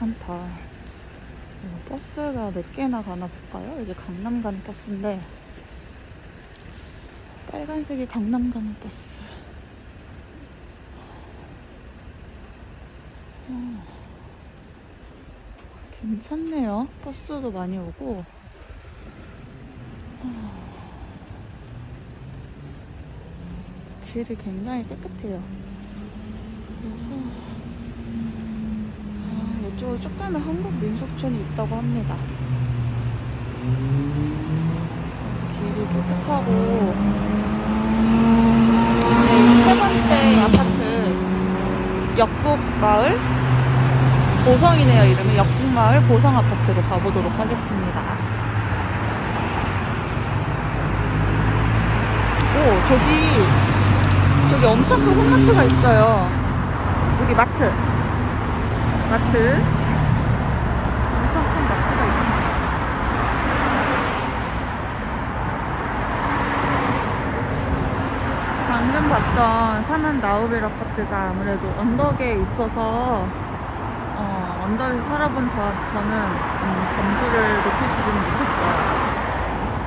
괜찮다. 어, 버스가 몇 개나 가나 볼까요? 이게 강남 가는 버스인데 빨간색이 강남 가는 버스. 어, 괜찮네요. 버스도 많이 오고. 어, 길이 굉장히 깨끗해요. 그래서 아, 이쪽으로 쭉 가면 한국 민속촌이 있다고 합니다. 길이 네, 세 번째 아파트 역북 마을 보성이네요 이름이 역북 마을 보성 아파트로 가보도록 하겠습니다. 오 저기 저기 엄청 큰 홈마트가 있어요. 여기 마트. 마트. 엄청 큰 마트가 있습니다. 방금 봤던 사만 나우벨 아파트가 아무래도 언덕에 있어서 어, 언덕에 살아본 저, 저는 음, 점수를 높이지는 못했어요.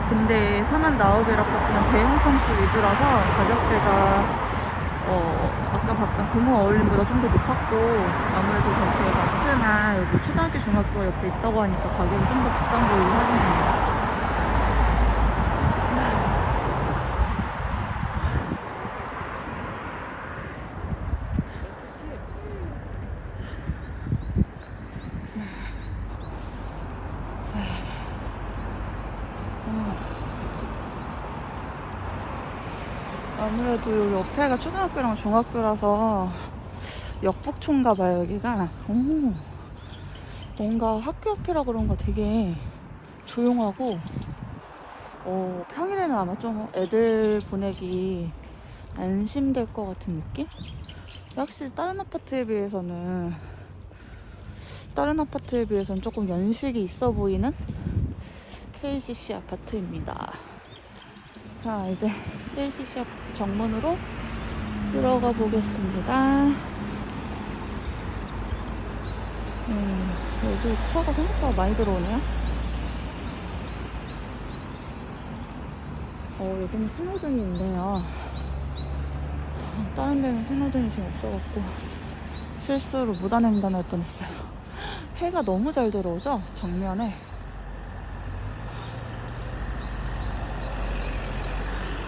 근데 사만 나우벨 아파트는 대형 평수 위주라서 가격대가 어, 아까 봤던 금호 어울림보다 좀 더 높았고 아무래도 저렇게 마트나 여기 초등학교 중학교 옆에 있다고 하니까 가격이 좀 더 비싼 걸로 확인합니다. 아무래도 여기 옆에가 초등학교랑 중학교라서 역북촌가 봐요 여기가 오, 뭔가 학교 앞이라 그런가 되게 조용하고 어, 평일에는 아마 좀 애들 보내기 안심될 것 같은 느낌? 확실히 다른 아파트에 비해서는 다른 아파트에 비해서는 조금 연식이 있어 보이는 KCC 아파트입니다. 자, 이제 KCC 아파트 정문으로 들어가 보겠습니다. 음, 여기 차가 생각보다 많이 들어오네요. 어, 여기는 신호등이 있네요. 다른 데는 신호등이 지금 없어갖고 실수로 무단횡단할 뻔했어요. 해가 너무 잘 들어오죠? 정면에.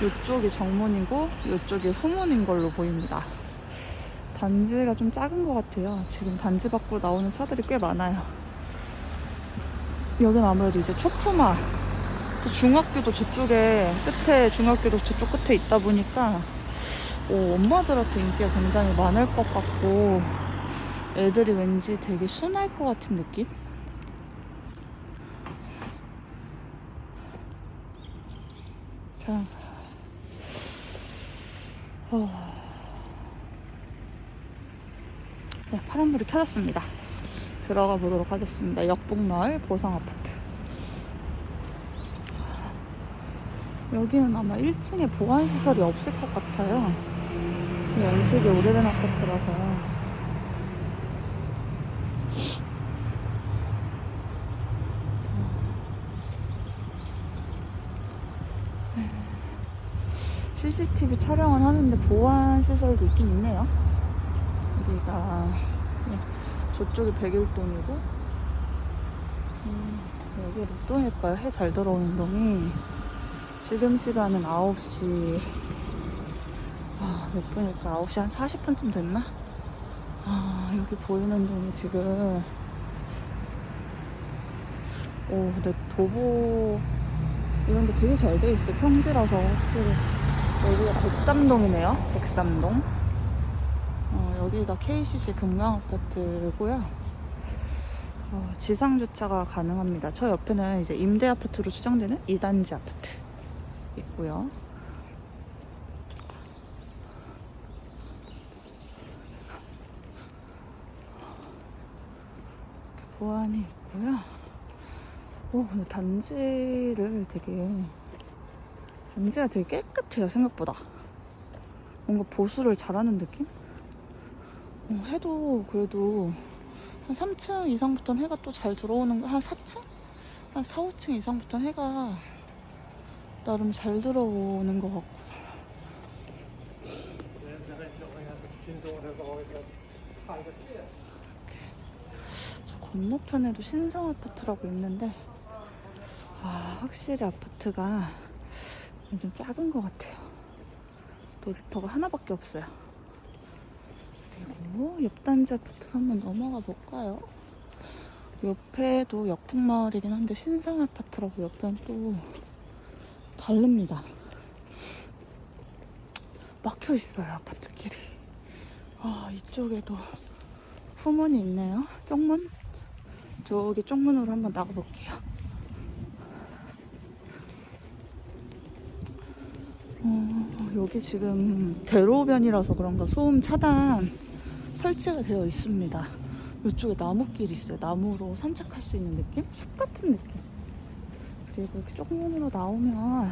이쪽이 정문이고 이쪽이 후문인 걸로 보입니다. 단지가 좀 작은 것 같아요. 지금 단지 밖으로 나오는 차들이 꽤 많아요. 여긴 아무래도 이제 초품화. 또 중학교도 저쪽에 끝에 중학교도 저쪽 끝에 있다 보니까 오, 엄마들한테 인기가 굉장히 많을 것 같고 애들이 왠지 되게 순할 것 같은 느낌? 자, 어... 네, 파란불이 켜졌습니다. 들어가 보도록 하겠습니다. 역북마을 보성아파트. 여기는 아마 1층에 보안시설이 없을 것 같아요. 연식이 오래된 아파트라서. CCTV 촬영을 하는데 보안 시설도 있긴 있네요. 여기가 저쪽이 백일동이고 음, 여기 몇 동일까요? 해 잘 들어오는 동이 지금 시간은 9시 아, 몇 분일까? 9시 한 40분쯤 됐나? 아, 여기 보이는 동이 지금 오, 근데 도보 이런 게 되게 잘 돼 있어요. 평지라서 확실히 여기가 백삼동이네요. 백삼동. 어, 여기가 KCC 금강 아파트고요. 어, 지상 주차가 가능합니다. 저 옆에는 이제 임대 아파트로 추정되는 2단지 아파트 있고요. 이렇게 보안이 있고요. 오, 단지를 되게 단지가 되게 깨끗해요 생각보다. 뭔가 보수를 잘하는 느낌? 어, 해도 그래도 한 3층 이상부터는 해가 또 잘 들어오는 거, 한 4층? 한 4, 5층 이상부터는 해가 나름 잘 들어오는 것 같고. 저 건너편에도 신성 아파트라고 있는데, 아, 확실히 아파트가 좀 작은 것 같아요. 놀이터가 하나밖에 없어요. 그리고 옆 단지 아파트 한번 넘어가 볼까요? 옆에도 역풍마을이긴 한데 신상 아파트라고 옆에는 또 다릅니다. 막혀 있어요 아파트 길이. 아 이쪽에도 후문이 있네요. 쪽문? 저기 쪽문으로 한번 나가 볼게요. 여기 지금 대로변이라서 그런가 소음 차단 설치가 되어 있습니다. 이쪽에 나무길이 있어요. 나무로 산책할 수 있는 느낌? 숲 같은 느낌. 그리고 이렇게 쪽문으로 나오면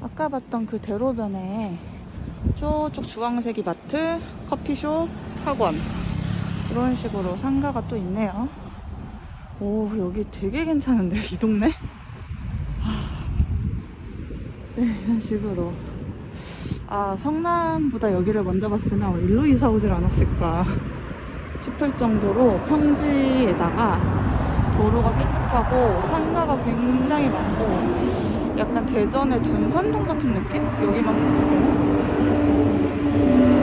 아까 봤던 그 대로변에 저쪽 주황색 이 마트, 커피숍, 학원 이런 식으로 상가가 또 있네요. 오 여기 되게 괜찮은데 이 동네? 하, 네 이런 식으로 아 성남보다 여기를 먼저 봤으면 일로 이사 오질 않았을까 싶을 정도로 평지에다가 도로가 깨끗하고 상가가 굉장히 많고 약간 대전의 둔산동 같은 느낌? 여기만 봤을 때는